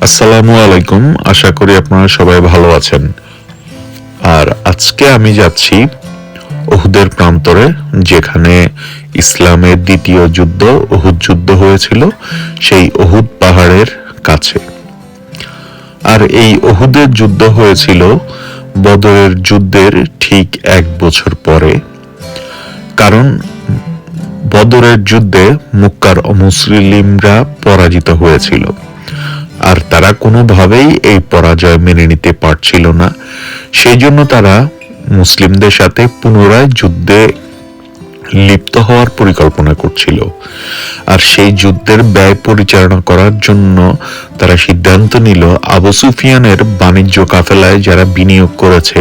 আসসালামু আলাইকুম। আশা করি আপনারা সবাই ভালো আছেন। আর আজকে আমি যাচ্ছি ওহুদের প্রান্তরে, যেখানে ইসলামের দ্বিতীয় যুদ্ধ ওহুদ যুদ্ধ হয়েছিল, সেই ওহুদ পাহাড়ের কাছে। আর এই ওহুদের যুদ্ধ হয়েছিল বদরের যুদ্ধের ঠিক এক বছর পরে। কারণ বদরের যুদ্ধে মুক্কার অমুসলিমরা পরাজিত হয়েছিল। আর তারা কোনোভাবেই এই পরাজয় মেনে নিতে পারছিল না। সেই জন্য তারা মুসলিমদের সাথে পুনরায় যুদ্ধে লিপ্ত হওয়ার পরিকল্পনা করছিল। আর সেই যুদ্ধের ব্যয় পরিচালনা করার জন্য তারা সিদ্ধান্ত নিল, আবু সুফিয়ানের বাণিজ্য কাফেলায় যারা বিনিয়োগ করেছে,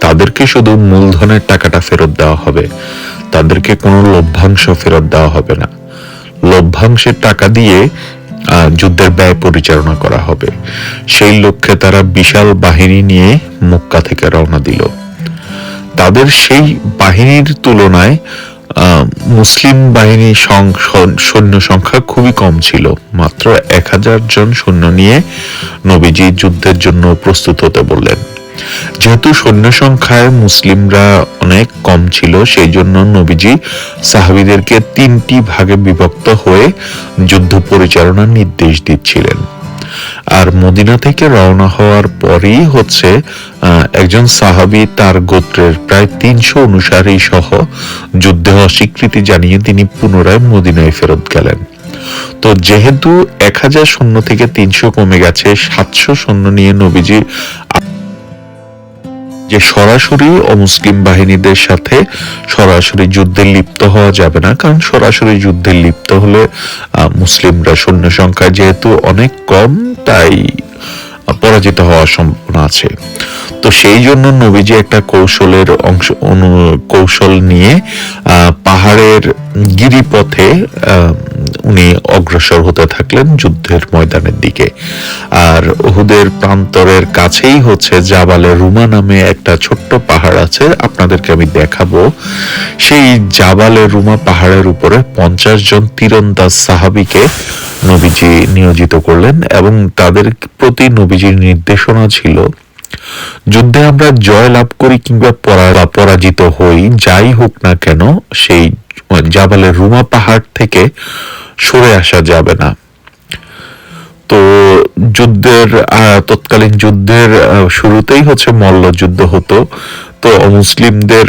তাদেরকে শুধু মূলধনের টাকাটা ফেরত দেওয়া হবে। তাদেরকে কোনো লভ্যাংশ ফেরত দেওয়া হবে না। লভ্যাংশের টাকা দিয়ে যুদ্ধের ব্যয় পরিচালনা করা হবে। সেই লক্ষ্যে তারা বিশাল বাহিনী নিয়ে মক্কা থেকে রওনা দিল। তাদের সেই বাহিনীর তুলনায় মুসলিম বাহিনী সৈন্য সংখ্যা খুবই কম ছিল। মাত্র এক হাজার জন সৈন্য নিয়ে নবীজি যুদ্ধের জন্য প্রস্তুত হতে বললেন। যেহেতু সৈন্য সংখ্যায় মুসলিমরা অনেক কম ছিল সেই জন্য নবীজি সাহাবিদেরকে তিনটি ভাগে বিভক্ত হয়ে যুদ্ধ পরিচালনার নির্দেশ দিচ্ছিলেন। আর মদিনা থেকে রওনা হওয়ার পরই হচ্ছে একজন সাহাবী তার গোত্রের প্রায় তিনশো অনুসারী সহ যুদ্ধে অস্বীকৃতি জানিয়ে তিনি পুনরায় মদিনায় ফেরত গেলেন। তো যেহেতু এক হাজার সৈন্য থেকে তিনশো কমে গেছে, সাতশো সৈন্য নিয়ে নবীজি যে সরাসরি অমুসলিম বাহিনীদের সাথে সরাসরি যুদ্ধে লিপ্ত হওয়া যাবে না, কারণ সরাসরি যুদ্ধে লিপ্ত হলে মুসলিমরা সৈন্য সংখ্যা যেহেতু অনেক কম, তাই পরাজিত হওয়ার সম্ভাবনা আছে। তো সেই জন্য নবীজি একটা কৌশলের অংশ কৌশল নিয়ে পাহাড়ের গিরিপথে উনি অগ্রসর হতে থাকলেন যুদ্ধের ময়দানের দিকে। আর ওহুদের প্রান্তরের কাছেই হচ্ছে জাবালে রুমা নামে একটা ছোট্ট পাহাড় আছে, আপনাদেরকে আমি দেখাবো। সেই জাবালে রুমা পাহাড়ের উপরে পঞ্চাশ জন তীরন্দাজ সাহাবিকে নবীজি নিয়োজিত করলেন এবং তাদের প্রতি নবীজির নির্দেশনা ছিল, যুদ্ধে আমরা জয় লাভ করি কিংবা পরা- পরাজিত হই, যাই হোক না কেন, সেই জাবালের রুমা পাহাড় থেকে সরে আসা যাবে না। তো যুদ্ধের তৎকালীন যুদ্ধের শুরুতেই হচ্ছে মল্লযুদ্ধ হতো। তো মুসলিমদের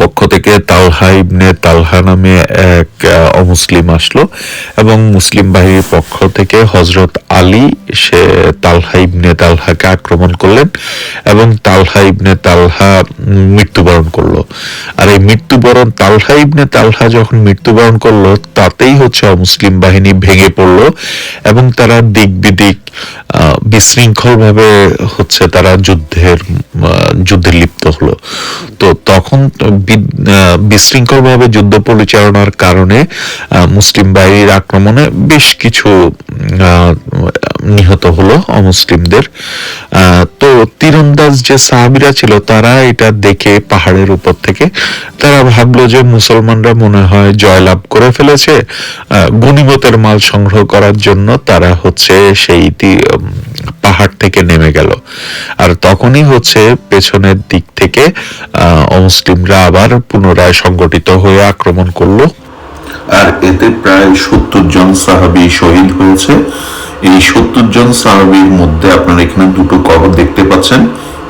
পক্ষ থেকে তালহা ইবনে তালহা নামে এক অমুসলিম আসলো এবং মুসলিম বাহিনীর পক্ষ থেকে হজরত আলী, সে তালহা ইবনে তালহাকে আক্রমণ করলেন এবং তালহা ইবনে তালহা মৃত্যুবরণ করল। আর এই মৃত্যুবরণ, তালহা ইবনে তালহা যখন মৃত্যুবরণ করল, তাতেই হচ্ছে অমুসলিম বাহিনী ভেঙে পড়ল এবং তারা দিক বিদিক বিশৃঙ্খল ভাবে হচ্ছে তারা যুদ্ধের যুদ্ধে লিপ্ত হলো। তো তখন বিশৃঙ্খল ভাবে যুদ্ধ পরিচালনার কারণে মুসলিম বাহিনীর আক্রমণে বেশ কিছু নিহত হলো অমুসলিমদের। তো তীরন্দাজ যে সাহাবিরা ছিল তারা এটা দেখে পাহাড়ের উপর থেকে তারা ভাবলো যে মুসলমানরা মনে হয় জয়লাভ করে ফেলেছে আহ, গনিমতের মাল সংগ্রহ করার জন্য তারা হচ্ছে সেই পাহাড় থেকে নেমে গেল। আর তখনই হচ্ছে পেছনের দিক থেকে অমুসলিমরা আবার পুনরায় সংগঠিত হয়ে আক্রমণ করল। আর এতে প্রায় সত্তর জন সাহাবি শহীদ হয়েছে। এই সত্তর জন সাহাবির মধ্যে আপনারা এখানে দুটো কবর দেখতে পাচ্ছেন।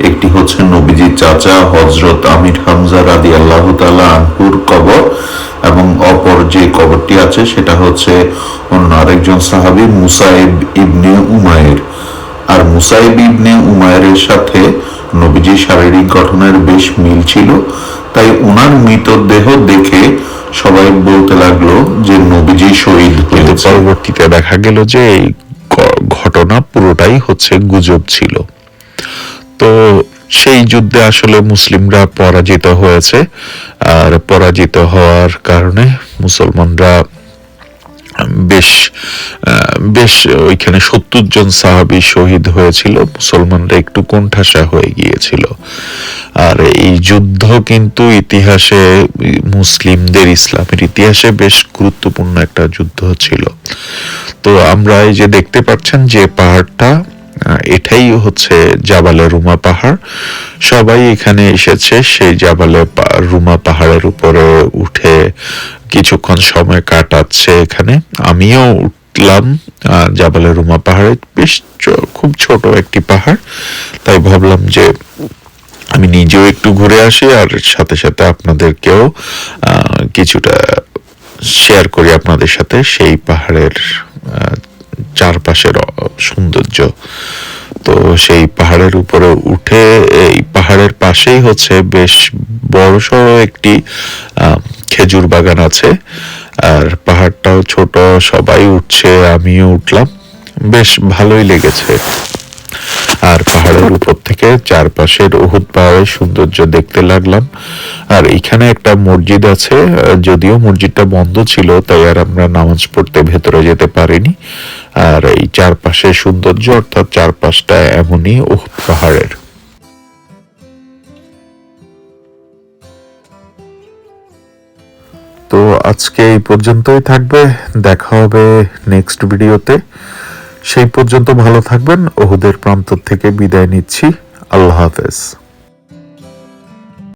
একটি হচ্ছে নবীজির চাচা হজরত আমির হামজা রাদি আল্লাহ তালা আনহুর কবর এবং অপর যে কবরটি আছে সেটা হচ্ছে অন্য আরেকজন সাহাবি মুসাইব ইবনে উমায়ের আর মুসাইব ইবনে উমায়ের সাথে নবীজির শারীরিক গঠনের বেশ মিল ছিল। তাই ওনার মৃতদেহ দেখে সবাই বলতে লাগল যে নবীজি শহীদ হয়েছে পরবর্তীতে দেখা গেল যে এই ঘটনা পুরোটাই হচ্ছে গুজব ছিল। তো সেই যুদ্ধে আসলে মুসলিমরা পরাজিত হয়েছে। আর পরাজিত হওয়ার কারণে মুসলমানরা বেশ বেশ ওইখানে সত্তর জন সাহাবি শহীদ হয়েছিল, মুসলমানরা একটু কোণঠাসা হয়ে গিয়েছিল। আর এই যুদ্ধ কিন্তু ইতিহাসে, মুসলিমদের ইসলামের ইতিহাসে বেশ গুরুত্বপূর্ণ একটা যুদ্ধ ছিল। তো আমরা এই যে দেখতে পাচ্ছেন যে পাহাড়টা এটাই হচ্ছে জাবালে রুমা পাহাড়। সবাই এখানে এসেছে, সেই জাবালে রুমা পাহাড়ের উপরে উঠে কিছুক্ষণ সময় কাটাচ্ছে এখানে। আমিও উঠলাম জাবালে রুমা পাহাড়ে। বেশ খুব ছোট একটি পাহাড়। তাই ভাবলাম যে আমি নিজেও একটু ঘুরে আসি আর সাথে সাথে আপনাদেরকেও কিছুটা শেয়ার করি আপনাদের সাথে সেই পাহাড়ের চারপাশের সৌন্দর্য। তো সেই পাহাড়ের উপরে উঠে এই পাহাড়ের পাশেই হচ্ছে বেশ বড়সড় একটি আহ, খেজুর বাগান আছে। আর পাহাড়টাও ছোট সবাই উঠছে আমিও উঠলাম। বেশ ভালোই লেগেছে। আর পাহাড়ের উপর থেকে চারপাশের উহুদ পাহাড়ের সৌন্দর্য দেখতে লাগলাম। আর এখানে একটা মসজিদ আছে যদিও মসজিদটা বন্ধ ছিল তাই আর আমরা নামাজ পড়তে ভেতরে যেতে পারিনি। আর এই চারপাশের সৌন্দর্য, অর্থাৎ চারপাশটা এমনই উহুদ পাহাড়ের। তো আজকে এই পর্যন্তই থাকবে। দেখা হবে নেক্সট ভিডিওতে সেই পর্যন্ত ভালো থাকবেন। ওহুদের প্রান্ত থেকে বিদায় নিচ্ছি। আল্লাহ হাফেজ।